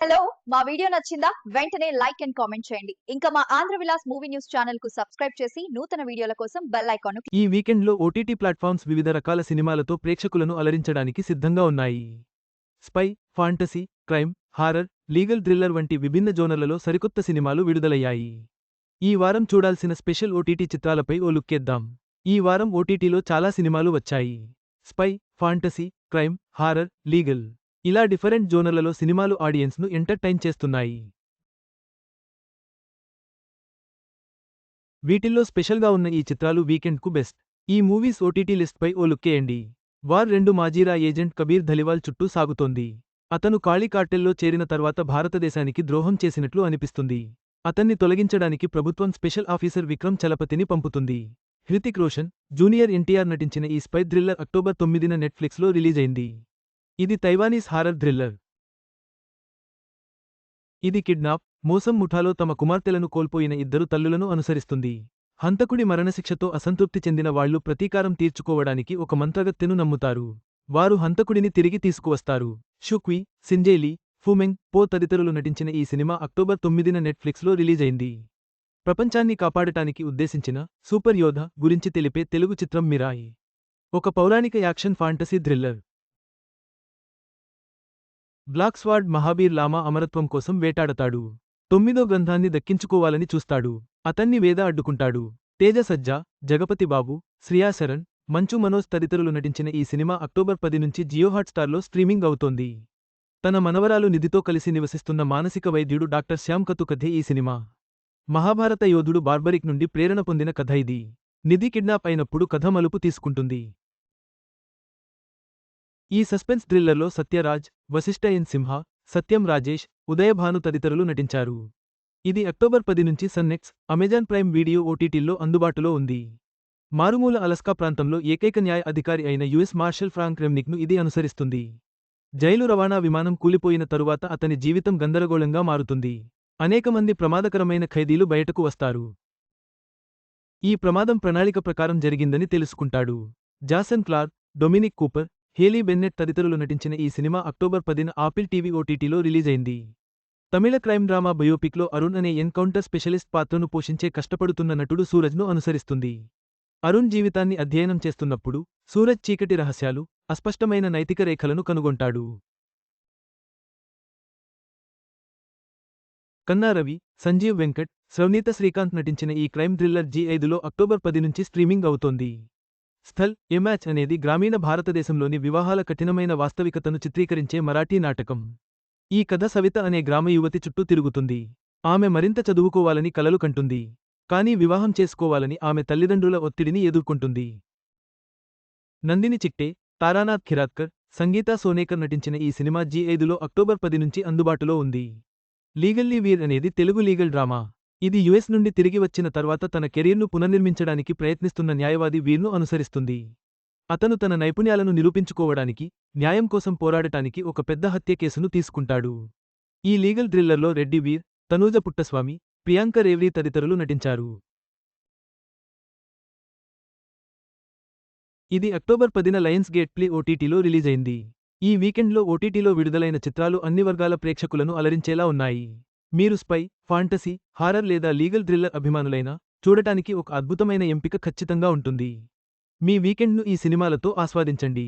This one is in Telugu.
హలో మా వీడియో నచ్చిందా? వెంటనే లైక్ అండ్ కామెంట్ చేయండి. ఇంకా మా ఆంధ్ర విలాస్ మూవీ న్యూస్ ఛానల్కు సబ్స్క్రైబ్ చేసి నూతన వీడియోల కోసం బెల్ ఐకాన్ ఈ వీకెండ్లో ఓటీటీ ప్లాట్ఫామ్స్ వివిధ రకాల సినిమాలతో ప్రేక్షకులను అలరించడానికి సిద్ధంగా ఉన్నాయి. Spy fantasy crime horror legal thriller వంటి విభిన్న జోనర్లలో సరికొత్త సినిమాలు విడుదలయ్యాయి. ఈ వారం చూడాల్సిన స్పెషల్ ఓటీటీ చిత్రాలపై ఓ లుక్కేద్దాం ఈ వారం ఓటీటీలో చాలా సినిమాలు వచ్చాయి. Spy fantasy crime horror legal ఇలా డిఫరెంట్ జోనర్లలో సినిమాలు ఆడియన్స్ను ఎంటర్టైన్ చేస్తున్నాయి. వీటిల్లో స్పెషల్గా ఉన్న ఈ చిత్రాలు వీకెండ్కు బెస్ట్. ఈ మూవీస్ ఓటీటీ లిస్ట్పై ఓ లుక్కేయండి వార్ రెండు మాజీరా ఏజెంట్ కబీర్ ధలివాల్ చుట్టూ సాగుతోంది. అతను కాళీ కార్టెల్లో చేరిన తర్వాత భారతదేశానికి ద్రోహం చేసినట్లు అనిపిస్తుంది. అతన్ని తొలగించడానికి ప్రభుత్వం స్పెషల్ ఆఫీసర్ విక్రమ్ చలపతిని పంపుతుంది. హృతిక్ రోషన్ జూనియర్ ఎన్టీఆర్ నటించిన ఈ స్పై థ్రిల్లర్ అక్టోబర్ తొమ్మిదిన నెట్ఫ్లిక్స్లో రిలీజ్ అయింది ఇది తైవానీస్ హారర్ థ్రిల్లర్. ఇది కిడ్నాప్ మోసం ముఠాలో తమ కుమార్తెలను కోల్పోయిన ఇద్దరు తల్లులను అనుసరిస్తుంది. హంతకుడి మరణశిక్షతో అసంతృప్తి చెందిన వాళ్ళు ప్రతీకారం తీర్చుకోవడానికి ఒక మంత్రగత్తెను నమ్ముతారు. వారు హంతకుడిని తిరిగి తీసుకువస్తారు. షుక్వి సింజేలి ఫుమెంగ్ పో తదితరులు నటించిన ఈ సినిమా అక్టోబర్ తొమ్మిదిన నెట్ఫ్లిక్స్లో రిలీజ్ అయింది ప్రపంచాన్ని కాపాడటానికి ఉద్దేశించిన సూపర్ యోధ గురించి తెలిపే తెలుగు చిత్రం మిరాయి. ఒక పౌరాణిక action fantasy thriller. Black sword Mahabir Lama అమరత్వం కోసం వేటాడతాడు. తొమ్మిదో గ్రంథాన్ని దక్కించుకోవాలని చూస్తాడు. అతన్ని వేద అడ్డుకుంటాడు. తేజ సజ్జా జగపతి బాబు శ్రియాశరణ్ మంచు మనోజ్ తదితరులు నటించిన ఈ సినిమా అక్టోబర్ పది నుంచి జియోహాట్స్టార్లో స్ట్రీమింగ్ అవుతోంది. తన మనవరాలు నిధితో కలిసి నివసిస్తున్న మానసిక వైద్యుడు డాక్టర్ శ్యామ్ కతు కథే ఈ సినిమా. మహాభారత యోధుడు బార్బరిక్ నుండి ప్రేరణ పొందిన కథ ఇది. నిధి కిడ్నాప్ అయినప్పుడు కథ మలుపు తీసుకుంటుంది. ఈ సస్పెన్స్ థ్రిల్లర్లో సత్యరాజ్ వశిష్ఠ ఎన్ సింహ సత్యం రాజేష్ ఉదయభాను తదితరులు నటించారు. ఇది అక్టోబర్ పది నుంచి Sun NXT Amazon Prime Video ఓటీటీల్లో అందుబాటులో ఉంది. మారుమూల అలస్కా ప్రాంతంలో ఏకైక న్యాయ అధికారి అయిన యుఎస్ మార్షల్ ఫ్రాంక్ రెమ్నిక్ను ఇది అనుసరిస్తుంది. జైలు రవాణా విమానం కూలిపోయిన తరువాత అతని జీవితం గందరగోళంగా మారుతుంది. అనేక మంది ప్రమాదకరమైన ఖైదీలు బయటకు వస్తారు. ఈ ప్రమాదం ప్రణాళిక ప్రకారం జరిగిందని తెలుసుకుంటాడు. Jason Clarke Dominic Cooper Haley Bennett తదితరులు నటించిన ఈ సినిమా అక్టోబర్ పదిన ఆపిల్ టీవీ ఓటీటీలో రిలీజ్ అయింది తమిళ క్రైమ్ డ్రామా బయోపిక్లో అరుణ్ అనే ఎన్కౌంటర్ స్పెషలిస్ట్ పాత్రను పోషించే కష్టపడుతున్న నటుడు సూరజ్ను అనుసరిస్తుంది. అరుణ్ జీవితాన్ని అధ్యయనం చేస్తున్నప్పుడు సూరజ్ చీకటి రహస్యాలు అస్పష్టమైన నైతిక రేఖలను కనుగొంటాడు. కన్నా రవి సంజీవ్ వెంకట్ శ్రవనీత శ్రీకాంత్ నటించిన ఈ క్రైమ్ థ్రిల్లర్ జీ ఐదులో అక్టోబర్ పది నుంచి స్ట్రీమింగ్ అవుతోంది. స్థల్ ఎమాచ్ అనేది గ్రామీణ భారతదేశంలోని వివాహాల కఠినమైన వాస్తవికతను చిత్రీకరించే మరాఠీ నాటకం. ఈ కథ సవిత అనే గ్రామ యువతి చుట్టూ తిరుగుతుంది. ఆమె మరింత చదువుకోవాలని కలలు కంటుంది. కానీ వివాహం చేసుకోవాలని ఆమె తల్లిదండ్రుల ఒత్తిడిని ఎదుర్కొంటుంది. నందిని చిట్టే తారానాథ్ ఖిరాత్కర్ సంగీతా సోనేకర్ నటించిన ఈ సినిమా జీ ఐదులో అక్టోబర్ పది నుంచి అందుబాటులో ఉంది. లీగల్లీ వీర్ అనేది తెలుగు లీగల్ డ్రామా. ఇది యుఎస్ నుండి తిరిగి వచ్చిన తర్వాత తన కెరీర్ను పునర్నిర్మించడానికి ప్రయత్నిస్తున్న న్యాయవాది వీర్ను అనుసరిస్తుంది. అతను తన నైపుణ్యాలను నిరూపించుకోవడానికి న్యాయం కోసం పోరాడటానికి ఒక పెద్ద హత్య కేసును తీసుకుంటాడు. ఈ లీగల్ థ్రిల్లర్లో రెడ్డి వీర్ తనూజ పుట్టస్వామి ప్రియాంక రేవ్రీ తదితరులు నటించారు. ఇది అక్టోబర్ పదిన లయన్స్ గేట్ ప్లే ఓటీటీలో రిలీజ్ అయింది ఈ వీకెండ్లో ఓటీటీలో విడుదలైన చిత్రాలు అన్ని వర్గాల ప్రేక్షకులను అలరించేలా ఉన్నాయి. మీరు స్పై ఫాంటసీ హారర్ లేదా లీగల్ థ్రిల్లర్ అభిమానులైనా చూడటానికి ఒక అద్భుతమైన ఎంపిక ఖచ్చితంగా ఉంటుంది. మీ వీకెండ్ను ఈ సినిమాలతో ఆస్వాదించండి.